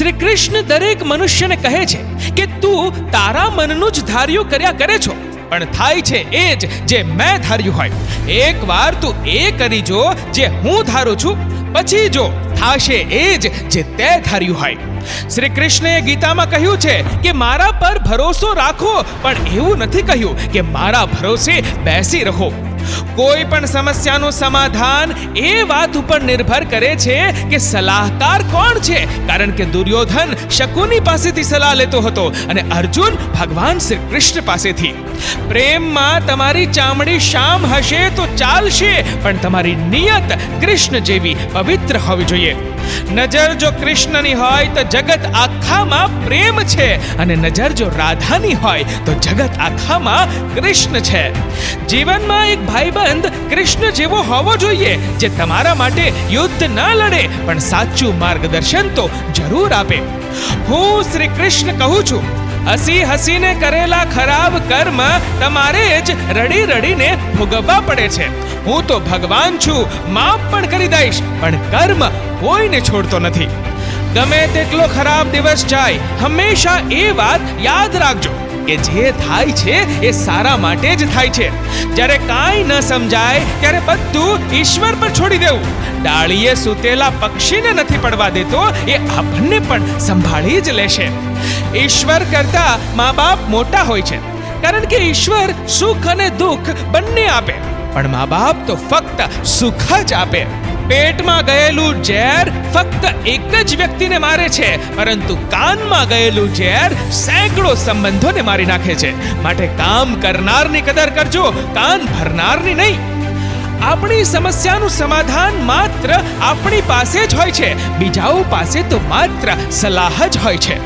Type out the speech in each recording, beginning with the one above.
શ્રી કૃષ્ણ દરેક મનુષ્યને કહે છે કે તું તારા મનનું જ ધાર્યું કર્યા કરે છો. પણ થાય છે એ જ જે મેં ધાર્યું હોય. એકવાર તું એ કરી જો જે હું ધારું છું, પછી જો થાશે એ જ જે તે ધાર્યું હોય. શ્રી કૃષ્ણએ ગીતામાં કહ્યું છે કે મારા પર ભરોસો રાખો, પણ એવું નથી કહ્યું કે મારા ભરોસે બેસી રહો. કોઈ પણ સમસ્યાનું સમાધાન એ વાત ઉપર નિર્ભર કરે છે કે સલાહકાર કોણ છે? કારણ કે દુર્યોધન શકુની પાસેથી સલાહ લેતો હતો અને અર્જુન ભગવાન શ્રી કૃષ્ણ પાસેથી. પ્રેમમાં તમારી ચામડી શામ હશે તો ચાલશે, પણ તમારી નિયત કૃષ્ણ જેવી પવિત્ર હોવી જોઈએ. નજર જો કૃષ્ણની હોય તો જગત આખામાં પ્રેમ છે અને નજર જો રાધાની હોય તો જગત આખામાં કૃષ્ણ છે. જીવનમાં એક ભાઈબંધ કૃષ્ણ જેવો હોવો જોઈએ, જે તમારા માટે યુદ્ધ ન લડે, પણ સાચું માર્ગદર્શન તો જરૂર આપે. હું શ્રી કૃષ્ણ કહું છું, હસી હસીને કરેલા ખરાબ કર્મ તમારે જ રડી રડીને ભોગવવા પડે છે. હું તો ભગવાન છું, માફ પણ કરી દઈશ, પણ કર્મ કોઈને છોડતો નથી. ગમે તેટલો ખરાબ દિવસ જાય, હંમેશા એ વાત યાદ રાખજો. કે જે થાય છે એ સારા માટે જ થાય છે. જ્યારે કાંઈ ન સમજાય, ત્યારે બધું ઈશ્વર પર છોડી દેવું. ડાળીએ સૂતેલા પક્ષીને નથી પડવા દેતો, એ આપણને પણ સંભાળી જ લેશે. ઈશ્વર કરતા મા બાપ મોટા હોય છે, કારણ કે ઈશ્વર સુખ અને દુઃખ બંને આપે. પણ મા બાપ તો ફક્ત સુખ જ આપે. પેટમાં ગયેલું ઝેર ફક્ત એક જ વ્યક્તિને મારે છે, પરંતુ કાનમાં ગયેલું ઝેર સેંકડો સંબંધોને મારી નાખે છે. માટે કામ કરનારની કદર કરજો, કાન ભરનારની નહીં. આપણી સમસ્યાનું સમાધાન માત્ર આપણી પાસે જ હોય છે, બીજાઓ પાસે તો માત્ર સલાહ જ હોય છે.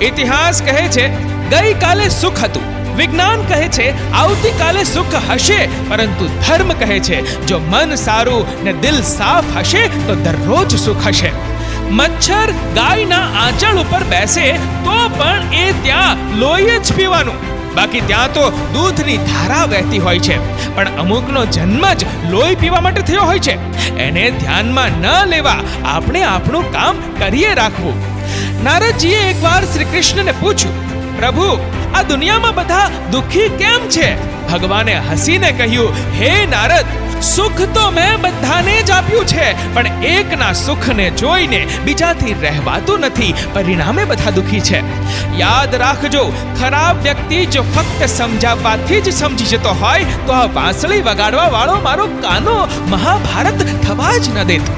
ઇતિહાસ કહે છે, ગઈકાલે સુખ હતું. વિજ્ઞાન કહે છે, આવતીકાલે સુખ હશે, પરંતુ ધર્મ કહે છે, જો મન સારું ને દિલ સાફ હશે, તો દરરોજ સુખ હશે. મચ્છર ગાયના આંચળ ઉપર બેસે, તો પણ એ ત્યાં લોહી જ પીવાનું. બાકી ત્યાં તો દૂધની ધારા વહેતી હોય છે, પણ અમુકનો જન્મ જ લોહી પીવા માટે થયો હોય છે. એને ધ્યાનમાં ન લેવા આપણે આપણું કામ કરીએ રાખવું. નારદજીએ એકવાર શ્રી કૃષ્ણને પૂછ્યું પ્રભુ, આ દુનિયામાં બધા દુઃખી કેમ છે? ભગવાને હસીને કહ્યું, હે નારદ, સુખ તો મેં બધાને જ આપ્યું છે, પણ એકના સુખને જોઈને બીજાથી રહેવાતું નથી, પરિણામે બધા દુઃખી છે. યાદ રાખજો, ખરાબ વ્યક્તિ જો ફક્ત સમજાવવાથી જ સમજી જતો હોય, તો આ વાંસળી વગાડવા વાળો મારો કાનો મહાભારત થવા જ ન દેત.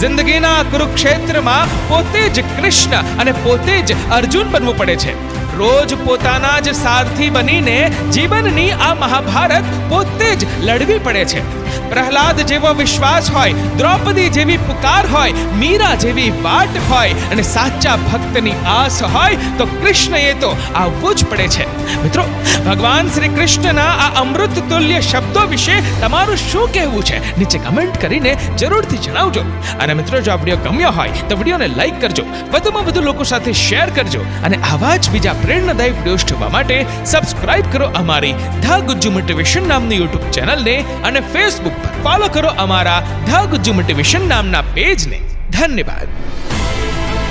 જિંદગીના કુરુક્ષેત્રમાં પોતે જ કૃષ્ણ અને પોતે જ અર્જુન બનવું પડે છે. રોજ પોતાના જ સારથી બનીને જીવનની આ મહાભારત પોતે જ લડવી પડે છે. પ્રહલાદ જેવો વિશ્વાસ હોય, દ્રૌપદી જેવી પુકાર હોય, મીરા જેવી વાટ હોય અને સાચા ભક્તની આસ હોય, તો કૃષ્ણએ તો આવવું જ પડે છે. મિત્રો, ભગવાન શ્રી કૃષ્ણના આ અમૃત તુલ્ય શબ્દો વિશે તમારું શું કહેવું છે? નીચે કમેન્ટ કરીને જરૂરથી જણાવજો. અને મિત્રો, જો આ વીડિયો ગમ્યો હોય, તો વિડીયોને લાઈક કરજો. વધુમાં વધુ લોકો સાથે શેર કરજો. અને આવા જ બીજા પ્રેરણાદાયક વિડીયોઝ જોવા માટે સબસ્ક્રાઇબ કરો અમારી ધ ગુજ્જુ મોટિવેશન નામની યુટ્યુબ ચેનલને અને ફેસબુક પર ફોલો કરો અમારા ધ ગુજ્જુ મોટિવેશન નામના પેજને. ધન્યવાદ.